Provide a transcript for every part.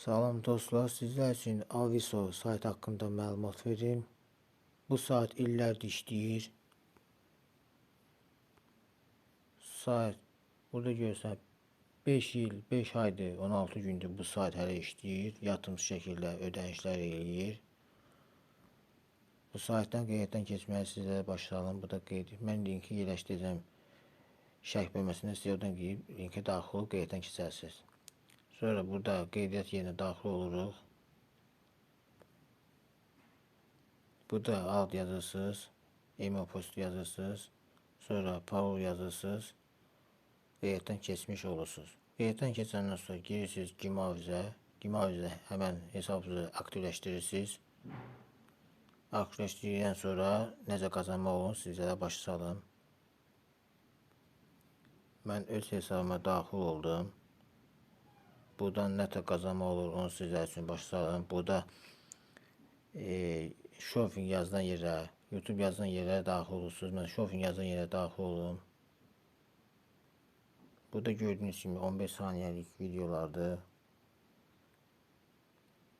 Salam dostlar, sizler üçün Aviso sayt haqqında məlumat verim. Bu sayt illərdir işləyir. Sayt burada görürsən 5 il, 5 aydır, 16 gündür bu sayt hələ işləyir. Yatımsız şəkildə ödənişlər eləyir. Bu saytdan qeyddən keçməyi sizlərə başlayalım. Bu da qeyd. Mən linki yerləşdirəcəm. Şərh bölməsində siz oradan girib linkə daxil olub qeyddən keçərsiniz. Sonra burada qeydiyyat yerinə daxil oluruq. Burada alt yazırsınız. Email postu yazırsınız. Sonra parol yazırsınız. Qeyddən keçmiş olursunuz. Qeyddən keçəndən sonra girirsiniz Gimavizə. Gimavizə həmən hesabınızı aktivləşdirirsiniz. Aktivləşdirdikdən sonra necə qazanmaq olur sizlərə başa salım. Mən öz hesabıma daxil oldum. Buradan nətə qazanmaq olur onu sizlər üçün başa salım. Burada e, shopping yazılan yerə, YouTube yazılan yerə daxil olursunuz. Mən shopping yazılan yerə daxil olum. Burada gördüyünüz kimi 15 saniyəlik videolardır.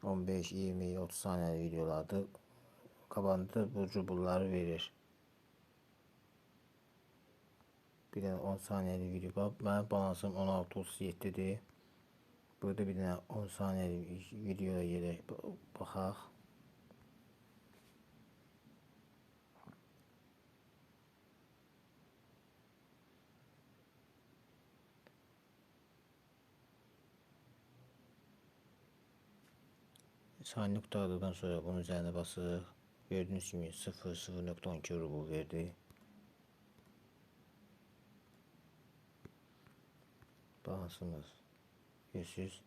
15, 20, 30 saniyəlik videolardır. Qabağında bu rubulları verir. Bir dənə 10 saniyəlik video var. Mənim balansım 16.37-dir. Burada bir dənə 10 saniyəlik videoya yerək baxaq. Saniye qurtardıqdan sonra bunun üzərinə basırıq. Gördüyünüz kimi 0.0.12 rubl verdi. Balansımız 100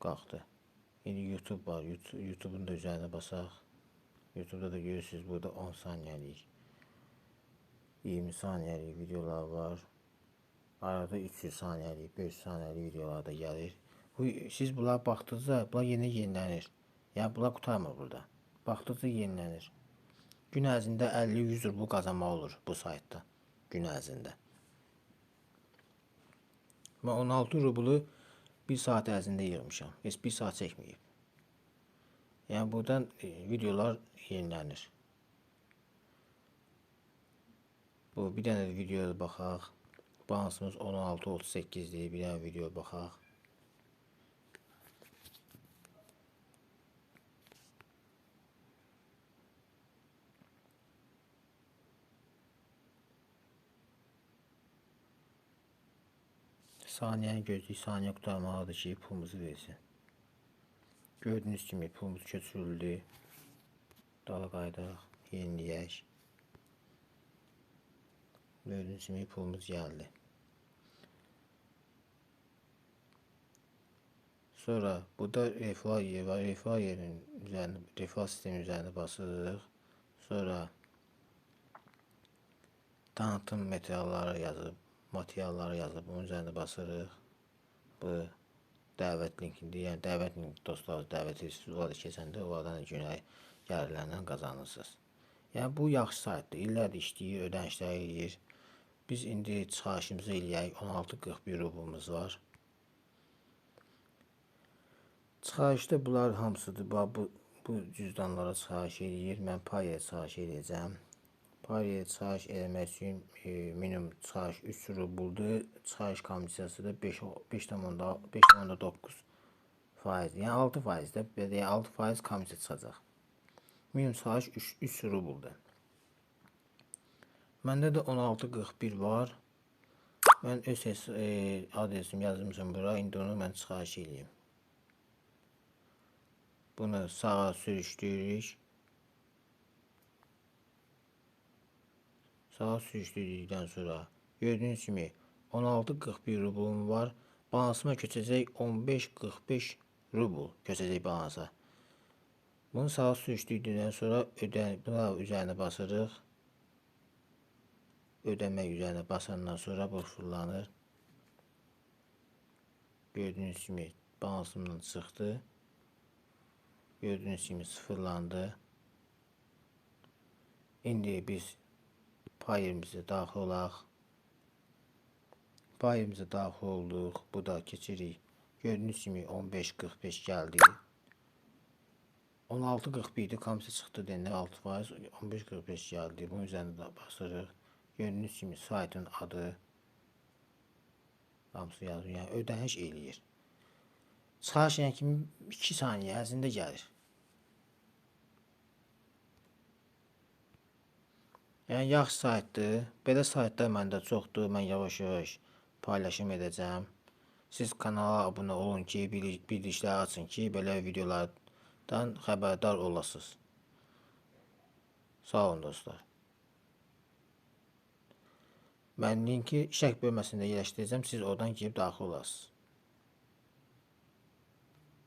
qalxdı. İndi YouTube var. YouTube- YouTube'un da üzerine basaq. YouTube'da da görürsünüz burada 10 saniyəlik 20 saniyəlik videolar var. Arada 300 saniyəlik, 500 saniyəlik videolar da gəlir. Bu siz bunlara baxdıqca bunlar yenə yenilənir. Yəni bunlar qurtarmır burada. Baxdıqca yenilənir. Gün ərzində 50-100 rubl qazanmaq olur bu saytda. Gün ərzində. Mən 16 rublu bir saat ərzində yığmışam. Heç bir saat çəkməyib. Yəni buradan e, videolar yenilənir. Bu bir dənə də videoya baxaq. Balansımız 16.38-dir. Bir dənə video baxaq. Saniyəni gözləyik. Saniyə qurtarmalıdır ki, pulumuzu versin. Gördüyünüz kimi pulumuz köçürüldü. Dala qaydaq, yeniləyək. Gördüyünüz kimi pulumuz gəldi. Sonra burada refa yeri var. Refa yerinin üzerine, refa sistemi üzerine basırıq. Sonra tanıtım materialları yazıb, materialları yazıb, onun üzerine basırıq. Bu dəvət linkidir. Yəni dəvət linki dostlar dəvət edirsiniz. Orada keçəndə oradan günə gəlirlərlə qazanırsınız. Yəni bu yaxşı saytdır. İllərdir işləyir, ödənişlər eləyir. Biz indi çıxarışımızı eləyək. 16.41 rublumuz var. Çıxarışda bunlar hamısıdır. Bu, bu cüzdanlara çıxarış eləyir. Mən paya çıxarış eləyəcəm. Paya çıxarış eləmək üçün e, minimum çıxarış 3 rubldur. Çıxarış komissiyası da 5 5.9 faiz. Yəni 6 faizdə, belə 6 faiz komissiya çıxacaq. Minimum çıxarış 3, 3 rubldur. Məndə də 16.41 var. Mən öz e, adresimi yazmışam bura. İndi onu mən çıxarış eləyim. Bunu sağa sürüşdürürük. Sağa sürüşdürdükdən sonra gördüyünüz kimi 16.41 rublum var. Balansıma köçəcək 15.45 rubl köçəcək balansa. Bunu sağa sürüşdürdükdən sonra ödən buna üzərinə basırıq. Ödəmək üzərinə basandan sonra bu fırlanır. Gördüyünüz kimi balansımdan çıxdı. Gördüğünüz gibi sıfırlandı. İndi biz payımızı daxil olaq. Payımıza daxil olduq. Bu da keçirik Gördüğünüz kimi 15.45 geldi. 16.41 idi. Komisi çıxdı deyəndə 6%. 15.45 geldi. Bunun üzerinde de basırıq. Gördüğünüz kimi saytın adı hamısı yazır. Yəni ödəniş eləyir. Çıxarış yəni kimi 2 saniyə ərzində gəlir. Yəni yaxşı saytdır. Belə saytlar məndə çoxdur. Mən yavaş-yavaş paylaşım edəcəm. Siz kanala abunə olun ki, bil- bildirişləri açın ki, belə videolardan xəbərdar olasınız. Sağ olun dostlar. Mən linki şərh bölməsində yerləşdirəcəm. Siz oradan girib daxil olasınız.